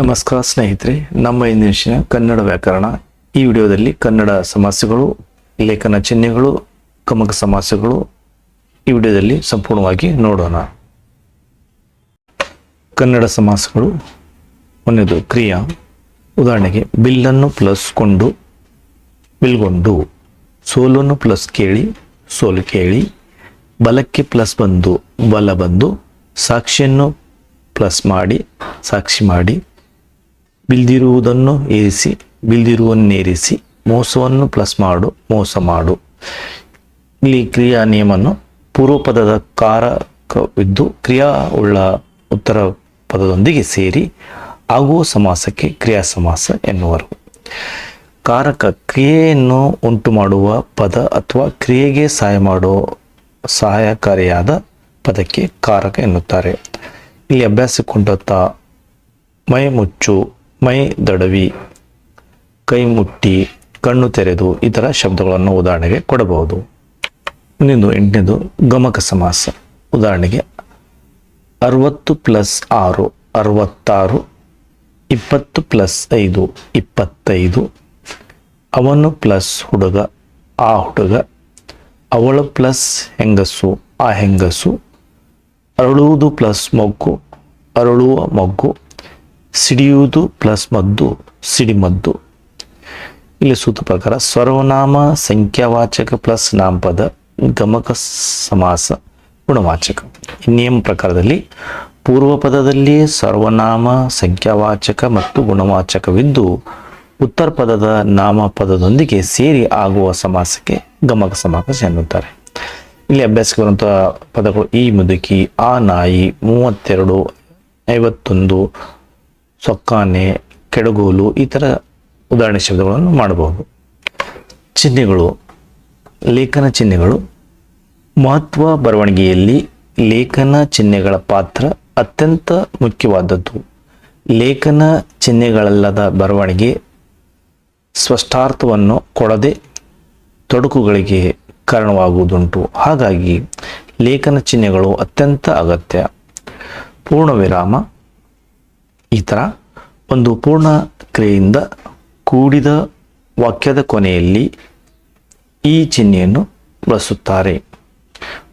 ನಮಸ್ಕಾರ ಸ್ನೇಹಿತರೆ, ನಮ್ಮ ಇಂದಿನ ಕನ್ನಡ ವ್ಯಾಕರಣ. ಈ ವಿಡಿಯೋದಲ್ಲಿ ಕನ್ನಡ ಸಮಸ್ಯೆಗಳು, ಲೇಖನ ಚಿಹ್ನೆಗಳು ಕಮಕ ಸಮಸ್ಯೆಗಳು ಈ ವಿಡಿಯೋದಲ್ಲಿ ಸಂಪೂರ್ಣವಾಗಿ ನೋಡೋಣ. ಕನ್ನಡ ಸಮಾಸಗಳು ಒಂದನೇದು ಕ್ರಿಯಾ. ಉದಾಹರಣೆಗೆ, ಬಿಲ್ಲನ್ನು ಪ್ಲಸ್ ಕೊಂಡು, ಬಿಲ್ಗೊಂಡು, ಸೋಲನ್ನು ಪ್ಲಸ್ ಕೇಳಿ, ಸೋಲು ಕೇಳಿ, ಬಲಕ್ಕೆ ಪ್ಲಸ್ ಬಂದು, ಬಲ ಬಂದು, ಸಾಕ್ಷಿಯನ್ನು ಪ್ಲಸ್ ಮಾಡಿ, ಸಾಕ್ಷಿ ಮಾಡಿ ಬಿಲ್ದಿರುವುದನ್ನು ಏರಿಸಿ, ಬಿಲ್ದಿರುವನ್ನೇರಿಸಿ, ಮೋಸವನ್ನು ಪ್ಲಸ್ ಮಾಡು, ಮೋಸ ಮಾಡು. ಇಲ್ಲಿ ಕ್ರಿಯಾ ನಿಯಮವನ್ನು ಪೂರ್ವ ಪದದ ಕಾರಕವಿದ್ದು, ಕ್ರಿಯಾ ಉಳ್ಳ ಉತ್ತರ ಪದದೊಂದಿಗೆ ಸೇರಿ ಆಗುವ ಸಮಾಸಕ್ಕೆ ಕ್ರಿಯಾ ಸಮಾಸ ಎನ್ನುವರು. ಕಾರಕ ಕ್ರಿಯೆಯನ್ನು ಉಂಟು ಮಾಡುವ ಪದ ಅಥವಾ ಕ್ರಿಯೆಗೆ ಸಹಾಯ ಮಾಡುವ ಸಹಾಯಕಾರಿಯಾದ ಪದಕ್ಕೆ ಕಾರಕ ಎನ್ನುತ್ತಾರೆ. ಇಲ್ಲಿ ಅಭ್ಯಾಸಕ್ಕೊಂಡತ್ತ ಮೈ ಮುಚ್ಚು ಮೈ ದಡವಿ, ಕೈ ಮುಟ್ಟಿ, ಕಣ್ಣು ತೆರೆದು ಈ ಥರ ಶಬ್ದಗಳನ್ನು ಉದಾಹರಣೆಗೆ ಕೊಡಬಹುದು. ಮುಂದಿನದು ಎಂಟನೇದು, ಗಮಕ ಸಮಾಸ. ಉದಾಹರಣೆಗೆ ಅರವತ್ತು ಪ್ಲಸ್ ಆರು, ಅರವತ್ತಾರು, ಇಪ್ಪತ್ತು ಪ್ಲಸ್ ಐದು, ಇಪ್ಪತ್ತೈದು, ಅವನು ಪ್ಲಸ್ ಹುಡುಗ, ಆ ಹುಡುಗ, ಅವಳು ಪ್ಲಸ್ ಹೆಂಗಸು, ಆ ಹೆಂಗಸು, ಅರಳುವುದು ಪ್ಲಸ್ ಮೊಗ್ಗು, ಅರಳುವ ಮೊಗ್ಗು ಸಿಡಿಯುವುದು ಪ್ಲಸ್ ಮದ್ದು ಸಿಡಿಮದ್ದು ಇಲ್ಲಿ ಸೂತ್ರ ಪ್ರಕಾರ ಸರ್ವನಾಮ ಸಂಖ್ಯಾವಾಚಕ ಪ್ಲಸ್ ನಾಮಪದ, ಗಮಕ ಸಮಾಸ, ಗುಣವಾಚಕ. ನಿಯಮ ಪ್ರಕಾರದಲ್ಲಿ ಪೂರ್ವ ಪದದಲ್ಲಿ ಸರ್ವನಾಮ ಸಂಖ್ಯಾವಾಚಕ ಮತ್ತು ಗುಣವಾಚಕವಿದ್ದು ಉತ್ತರ ಪದದ ನಾಮ ಪದದೊಂದಿಗೆ ಸೇರಿ ಆಗುವ ಸಮಾಸಕ್ಕೆ ಗಮಕ ಸಮಾಸ ಎನ್ನುತ್ತಾರೆ. ಇಲ್ಲಿ ಅಭ್ಯಾಸಕ್ಕೆ ಬರುವಂತಹ ಪದಗಳು ಈ ಮುದುಕಿ, ಆ ನಾಯಿ, ಮೂವತ್ತೆರಡು, ಐವತ್ತೊಂದು ಸೊಕ್ಕಾನೆ, ಕೆಡಗೋಲು ಈ ಥರ ಉದಾಹರಣೆ ಶಬ್ದಗಳನ್ನು ಮಾಡಬಹುದು. ಚಿಹ್ನೆಗಳು, ಲೇಖನ ಚಿಹ್ನೆಗಳು, ಮಹತ್ವ ಬರವಣಿಗೆಯಲ್ಲಿ ಲೇಖನ ಚಿಹ್ನೆಗಳ ಪಾತ್ರ ಅತ್ಯಂತ ಮುಖ್ಯವಾದದ್ದು. ಲೇಖನ ಚಿಹ್ನೆಗಳಲ್ಲದ ಬರವಣಿಗೆ ಸ್ಪಷ್ಟಾರ್ಥವನ್ನು ಕೊಡದೆ ತೊಡಕುಗಳಿಗೆ ಕಾರಣವಾಗುವುದುಂಟು. ಹಾಗಾಗಿ ಲೇಖನ ಚಿಹ್ನೆಗಳು ಅತ್ಯಂತ ಅಗತ್ಯ. ಪೂರ್ಣ ವಿರಾಮ ಈ ಥರ ಒಂದು ಪೂರ್ಣ ಕ್ರಿಯೆಯಿಂದ ಕೂಡಿದ ವಾಕ್ಯದ ಕೊನೆಯಲ್ಲಿ ಈ ಚಿಹ್ನೆಯನ್ನು ಬಳಸುತ್ತಾರೆ.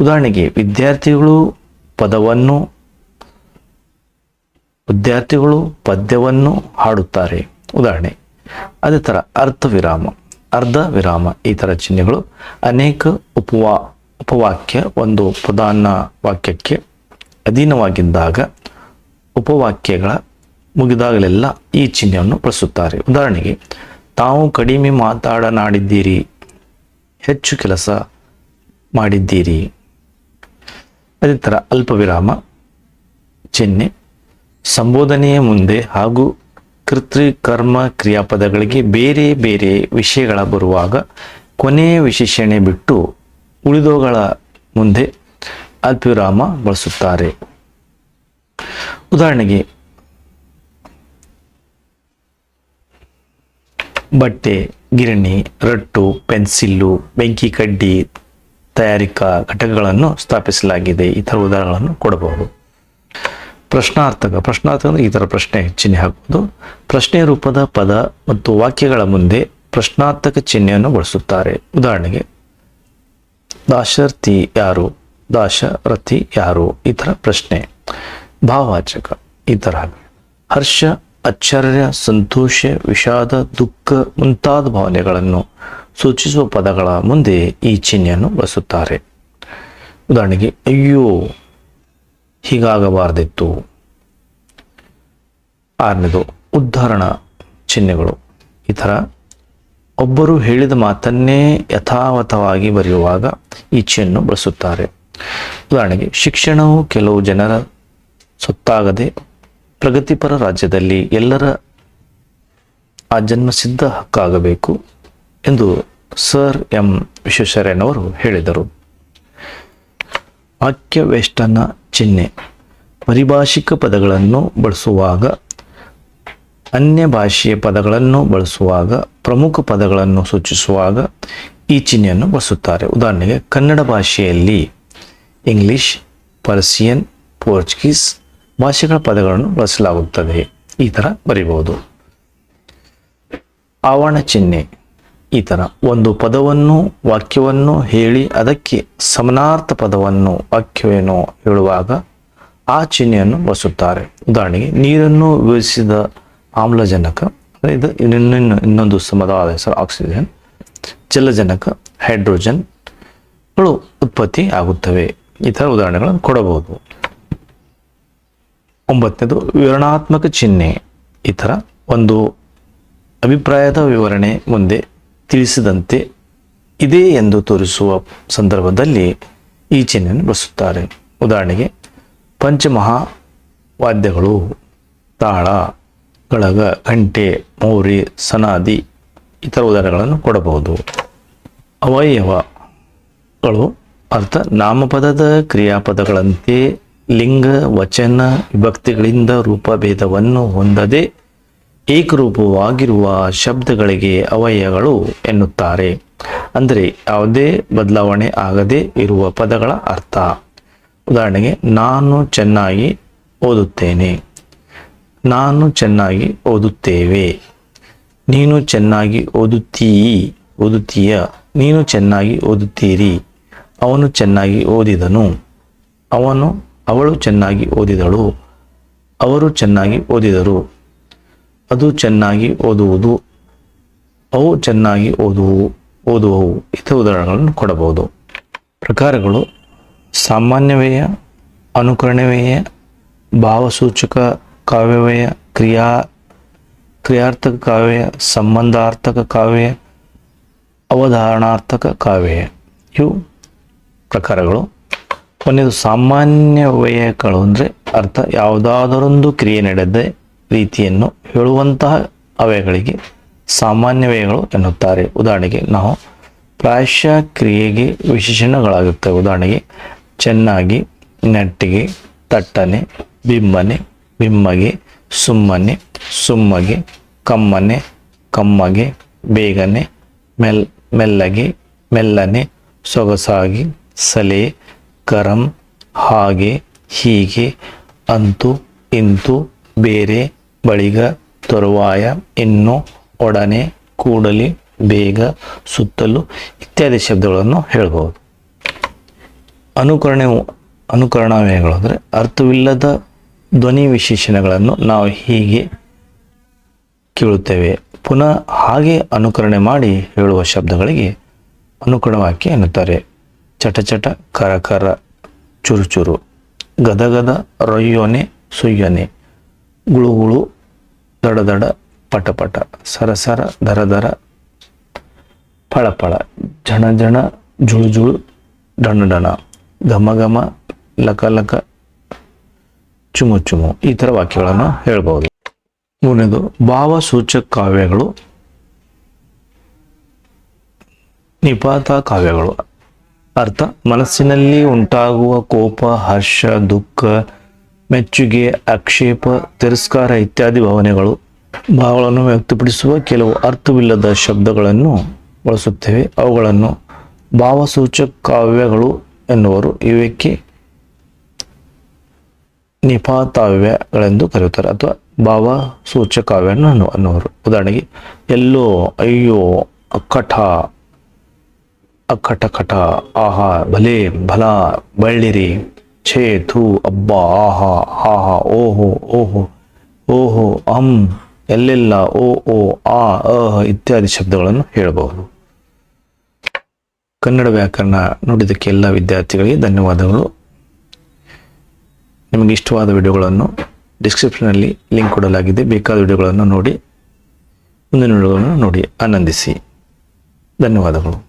ಉದಾಹರಣೆಗೆ, ವಿದ್ಯಾರ್ಥಿಗಳು ಪದವನ್ನು, ವಿದ್ಯಾರ್ಥಿಗಳು ಪದ್ಯವನ್ನು ಹಾಡುತ್ತಾರೆ. ಉದಾಹರಣೆ, ಅದೇ ಥರ ಅರ್ಧ ವಿರಾಮ ಅರ್ಧ ವಿರಾಮ ಈ ಥರ ಚಿಹ್ನೆಗಳು ಅನೇಕ ಉಪವಾ, ಉಪವಾಕ್ಯ ಒಂದು ಪ್ರಧಾನ ವಾಕ್ಯಕ್ಕೆ ಅಧೀನವಾಗಿದ್ದಾಗ ಉಪವಾಕ್ಯಗಳ ಮುಗಿದಾಗಲೆಲ್ಲ ಈ ಚಿಹ್ನೆಯನ್ನು ಬಳಸುತ್ತಾರೆ. ಉದಾಹರಣೆಗೆ, ತಾವು ಕಡಿಮೆ ಮಾತಾಡನಾಡಿದ್ದೀರಿ, ಹೆಚ್ಚು ಕೆಲಸ ಮಾಡಿದ್ದೀರಿ. ಅದೇ ಥರ ಅಲ್ಪ ವಿರಾಮ ಚಿಹ್ನೆ, ಸಂಬೋಧನೆಯ ಮುಂದೆ ಹಾಗೂ ಕರ್ತೃಕರ್ಮ ಕ್ರಿಯಾಪದಗಳಿಗೆ ಬೇರೆ ಬೇರೆ ವಿಷಯಗಳ ಬರುವಾಗ ಕೊನೆಯ ವಿಶೇಷಣೆ ಬಿಟ್ಟು ಉಳಿದವುಗಳ ಮುಂದೆ ಅಲ್ಪವಿರಾಮ ಬಳಸುತ್ತಾರೆ. ಉದಾಹರಣೆಗೆ ಬಟ್ಟೆ, ಗಿರಣಿ, ರಟ್ಟು, ಪೆನ್ಸಿಲ್ಲು, ಬೆಂಕಿ ಕಡ್ಡಿ ತಯಾರಿಕಾ ಘಟಕಗಳನ್ನು ಸ್ಥಾಪಿಸಲಾಗಿದೆ. ಈ ಥರ ಉದಾಹರಣೆಗಳನ್ನು ಕೊಡಬಹುದು. ಪ್ರಶ್ನಾರ್ಥಕ ಪ್ರಶ್ನಾರ್ಥಕ ಅಂದರೆ ಈ ಥರ ಪ್ರಶ್ನೆ ಚಿಹ್ನೆ ಹಾಕುವುದು. ಪ್ರಶ್ನೆ ರೂಪದ ಪದ ಮತ್ತು ವಾಕ್ಯಗಳ ಮುಂದೆ ಪ್ರಶ್ನಾರ್ಥಕ ಚಿಹ್ನೆಯನ್ನು ಬಳಸುತ್ತಾರೆ. ಉದಾಹರಣೆಗೆ, ದಾಶರ್ಥಿ ಯಾರು? ದಾಶರಥಿ ಯಾರು? ಈ ಥರ ಪ್ರಶ್ನೆ. ಭಾವವಾಚಕ, ಈ ಥರ ಹರ್ಷ ಆಶ್ಚರ್ಯ ಸಂತೋಷ, ವಿಷಾದ, ದುಃಖ ಮುಂತಾದ ಭಾವನೆಗಳನ್ನು ಸೂಚಿಸುವ ಪದಗಳ ಮುಂದೆ ಈ ಚಿಹ್ನೆಯನ್ನು ಬಳಸುತ್ತಾರೆ. ಉದಾಹರಣೆಗೆ, ಅಯ್ಯೋ, ಹೀಗಾಗಬಾರ್ದಿತ್ತು. ಆರನೇದು, ಉದ್ಧರಣ ಚಿಹ್ನೆಗಳು. ಈ ಥರ ಒಬ್ಬರು ಹೇಳಿದ ಮಾತನ್ನೇ ಯಥಾವತವಾಗಿ ಬರೆಯುವಾಗ ಈ ಚಿಹ್ನೆಯನ್ನು ಬಳಸುತ್ತಾರೆ. ಉದಾಹರಣೆಗೆ, ಶಿಕ್ಷಣವು ಕೆಲವು ಜನರ ಸೊತ್ತಾಗದೆ ಪ್ರಗತಿಪರ ರಾಜ್ಯದಲ್ಲಿ ಎಲ್ಲರ ಆ ಜನ್ಮಸಿದ್ಧ ಹಕ್ಕಾಗಬೇಕು ಎಂದು ಸರ್ ಎಂ ವಿಶ್ವೇಶ್ವರಯ್ಯನವರು ಹೇಳಿದರು. ವಾಕ್ಯವೇಷ್ಟನ ಚಿಹ್ನೆ. ಪರಿಭಾಷಿಕ ಪದಗಳನ್ನು ಬಳಸುವಾಗ, ಅನ್ಯ ಭಾಷೆಯ ಪದಗಳನ್ನು ಬಳಸುವಾಗ, ಪ್ರಮುಖ ಪದಗಳನ್ನು ಸೂಚಿಸುವಾಗ ಈ ಚಿಹ್ನೆಯನ್ನು ಬಳಸುತ್ತಾರೆ. ಉದಾಹರಣೆಗೆ ಕನ್ನಡ ಭಾಷೆಯಲ್ಲಿ ಇಂಗ್ಲಿಷ್, ಪರ್ಸಿಯನ್, ಪೋರ್ಚುಗೀಸ್ ಭಾಷೆಗಳ ಪದಗಳನ್ನು ಬಳಸಲಾಗುತ್ತದೆ. ಈ ಥರ ಬರಿಬಹುದು. ಆವರಣ ಚಿಹ್ನೆ. ಈ ಥರ ಒಂದು ಪದವನ್ನು, ವಾಕ್ಯವನ್ನು ಹೇಳಿ ಅದಕ್ಕೆ ಸಮನಾರ್ಥ ಪದವನ್ನು, ವಾಕ್ಯವೇನೋ ಹೇಳುವಾಗ ಆ ಚಿಹ್ನೆಯನ್ನು ಬಳಸುತ್ತಾರೆ. ಉದಾಹರಣೆಗೆ, ನೀರನ್ನು ವಿವರಿಸಿದ ಆಮ್ಲಜನಕ ಇದು ಇನ್ನೊಂದು ಇನ್ನೊಂದು ಸಮದವಾದ ಹೆಸರು ಆಕ್ಸಿಜನ್, ಜಲಜನಕ ಹೈಡ್ರೋಜನ್ಗಳು ಉತ್ಪತ್ತಿ ಆಗುತ್ತವೆ. ಈ ಥರ ಉದಾಹರಣೆಗಳನ್ನು ಕೊಡಬಹುದು. ಒಂಬತ್ತನೇದು, ವಿವರಣಾತ್ಮಕ ಚಿಹ್ನೆ. ಈ ಥರ ಒಂದು ಅಭಿಪ್ರಾಯದ ವಿವರಣೆ ಮುಂದೆ ತಿಳಿಸಿದಂತೆ ಇದೆ ಎಂದು ತೋರಿಸುವ ಸಂದರ್ಭದಲ್ಲಿ ಈ ಚಿಹ್ನೆಯನ್ನು ಬಳಸುತ್ತಾರೆ. ಉದಾಹರಣೆಗೆ ಪಂಚಮಹಾ ವಾದ್ಯಗಳು ತಾಳ, ಗಳಗ ಗಂಟೆ ಮೌರಿ ಸನಾದಿ, ಇತರ ಉದಾಹರಣೆಗಳನ್ನು ಕೊಡಬಹುದು. ಅವಯವಗಳು ಅರ್ಥ ನಾಮಪದದ ಕ್ರಿಯಾಪದಗಳಂತೆ ಲಿಂಗ, ವಚನ, ವಿಭಕ್ತಿಗಳಿಂದ ರೂಪಭೇದವನ್ನು ಹೊಂದದೆ ಏಕರೂಪವಾಗಿರುವ ಶಬ್ದಗಳಿಗೆ ಅವಯಗಳು ಎನ್ನುತ್ತಾರೆ. ಅಂದರೆ ಯಾವುದೇ ಬದಲಾವಣೆ ಆಗದೆ ಇರುವ ಪದಗಳ ಅರ್ಥ. ಉದಾಹರಣೆಗೆ, ನಾನು ಚೆನ್ನಾಗಿ ಓದುತ್ತೇನೆ. ನಾನು ಚೆನ್ನಾಗಿ ಓದುತ್ತೇವೆ. ನೀನು ಚೆನ್ನಾಗಿ ಓದುತ್ತೀಯಿ. ಓದುತ್ತೀಯ. ನೀನು ಚೆನ್ನಾಗಿ ಓದುತ್ತೀರಿ. ಅವನು ಚೆನ್ನಾಗಿ ಓದಿದನು. ಅವನು ಅವಳು ಚೆನ್ನಾಗಿ ಓದಿದಳು. ಅವರು ಚೆನ್ನಾಗಿ ಓದಿದರು. ಅದು ಚೆನ್ನಾಗಿ ಓದುವುದು. ಅವು ಚೆನ್ನಾಗಿ ಓದುವು, ಓದುವವು. ಇತರ ಉದಾಹರಣೆಗಳನ್ನು ಕೊಡಬಹುದು. ಪ್ರಕಾರಗಳು ಸಾಮಾನ್ಯವೇಯ ಅನುಕರಣವೇಯ ಭಾವಸೂಚಕ ಕಾವ್ಯವೇಯ ಕ್ರಿಯಾ, ಕ್ರಿಯಾರ್ಥಕ ಕಾವ್ಯ ಸಂಬಂಧಾರ್ಥಕ ಕಾವ್ಯ ಅವಧಾರಣಾರ್ಥಕ ಕಾವ್ಯ ಇವು ಪ್ರಕಾರಗಳು. ಕೊನೆಯದು ಸಾಮಾನ್ಯ ವ್ಯಯಗಳು ಅಂದರೆ ಅರ್ಥ ಯಾವುದಾದರೊಂದು ಕ್ರಿಯೆ ನಡೆದ ರೀತಿಯನ್ನು ಹೇಳುವಂತಹ ಅವ್ಯಯಗಳಿಗೆ ಸಾಮಾನ್ಯ ವ್ಯಯಗಳು ಎನ್ನುತ್ತಾರೆ. ಉದಾಹರಣೆಗೆ ನಾವು ಪ್ರಾಯಶಃ ಕ್ರಿಯೆಗೆ ವಿಶೇಷಣಗಳಾಗುತ್ತವೆ. ಉದಾಹರಣೆಗೆ ಚೆನ್ನಾಗಿ, ನೆಟ್ಟಿಗೆ, ತಟ್ಟನೆ ಬಿಮ್ಮನೆ ಬಿಮ್ಮಗೆ ಸುಮ್ಮನೆ, ಸುಮ್ಮಗೆ, ಕಮ್ಮನೆ, ಕಮ್ಮಗೆ, ಬೇಗನೆ, ಮೆಲ್, ಮೆಲ್ಲಗೆ, ಮೆಲ್ಲನೆ, ಸೊಗಸಾಗಿ, ಸಲೆ ಕರಂ, ಹಾಗೆ, ಹೀಗೆ, ಅಂತು, ಇಂತು, ಬೇರೆ, ಬಳಿಗ, ತರುವಾಯ, ಇನ್ನು, ಒಡನೆ, ಕೂಡಲಿ, ಬೇಗ, ಸುತ್ತಲು ಇತ್ಯಾದಿ ಶಬ್ದಗಳನ್ನು ಹೇಳ್ಬೋದು. ಅನುಕರಣೆ ಅನುಕರಣಾವ್ಯಯಗಳು ಅಂದರೆ ಅರ್ಥವಿಲ್ಲದ ಧ್ವನಿ ವಿಶೇಷಣಗಳನ್ನು ನಾವು ಹೀಗೆ ಕೇಳುತ್ತೇವೆ. ಪುನಃ ಹಾಗೆ ಅನುಕರಣೆ ಮಾಡಿ ಹೇಳುವ ಶಬ್ದಗಳಿಗೆ ಅನುಕರಣ ವಾಕ್ಯ ಎನ್ನುತ್ತಾರೆ. ಚಟ ಚಟ, ಕರ ಕರ, ಚುರು ಚುರು, ಗದ ಗದ, ರೊಯ್ಯೊನೆ, ಸುಯ್ಯೊನೆ, ಗುಳು ಗುಳು, ದಡ ದಡ, ಪಟ ಪಟ, ಸರ ಸರ, ದರ ದರ ಫಳ ಫಳ ಜಣ ಜಣ ಜುಳು ಜುಳು, ಡಣ ಡಣ, ಘಮ ಘಮ, ಲಕ ಲಕ, ಚುಮು ಚುಮು, ಈ ಥರ ವಾಕ್ಯಗಳನ್ನು ಹೇಳ್ಬೋದು. ಮೂರನೇದು ಭಾವಸೂಚಕ ಕಾವ್ಯಗಳು, ನಿಪಾತ ಕಾವ್ಯಗಳು. ಅರ್ಥ? ಮನಸ್ಸಿನಲ್ಲಿ ಉಂಟಾಗುವ ಕೋಪ, ಹರ್ಷ, ದುಃಖ, ಮೆಚ್ಚುಗೆ, ಆಕ್ಷೇಪ, ತಿರಸ್ಕಾರ ಇತ್ಯಾದಿ ಭಾವನೆಗಳು ಭಾವಗಳನ್ನು ವ್ಯಕ್ತಪಡಿಸುವ ಕೆಲವು ಅರ್ಥವಿಲ್ಲದ ಶಬ್ದಗಳನ್ನು ಬಳಸುತ್ತೇವೆ. ಅವುಗಳನ್ನು ಭಾವಸೂಚಕ ಕಾವ್ಯಗಳು ಎನ್ನುವರು. ಇವಕ್ಕೆ ನಿಪಾತಾವ್ಯಗಳೆಂದು ಕರೆಯುತ್ತಾರೆ ಅಥವಾ ಭಾವ ಸೂಚಕಾವ್ಯ ಅನ್ನು ಅನ್ನುವರು ಉದಾಹರಣೆಗೆ, ಎಲ್ಲೋ, ಅಯ್ಯೋ ಅಕ್ಕಠ ಅಕ್ಕಟ ಖಟ ಆಹಾ, ಭಲೆ, ಭಲ, ಬಳ್ಳಿರಿ, ಛೇ, ಥೂ, ಅಬ್ಬ, ಆಹಾ ಆಹಾ ಓಹೋ ಓಹೋ ಓಹೋ, ಅಂ, ಎಲ್ಲೆಲ್ಲ, ಓ ಓ, ಆ ಅಹ ಇತ್ಯಾದಿ ಶಬ್ದಗಳನ್ನು ಹೇಳಬಹುದು. ಕನ್ನಡ ವ್ಯಾಕರಣ ನೋಡಿದಕ್ಕೆ ಎಲ್ಲ ವಿದ್ಯಾರ್ಥಿಗಳಿಗೆ ಧನ್ಯವಾದಗಳು. ನಿಮಗೆ ಇಷ್ಟವಾದ ವಿಡಿಯೋಗಳನ್ನು ಡಿಸ್ಕ್ರಿಪ್ಷನಲ್ಲಿ ಲಿಂಕ್ ಕೊಡಲಾಗಿದೆ. ಬೇಕಾದ ವಿಡಿಯೋಗಳನ್ನು ನೋಡಿ, ಮುಂದಿನ ವಿಡಿಯೋಗಳನ್ನು ನೋಡಿ ಆನಂದಿಸಿ. ಧನ್ಯವಾದಗಳು.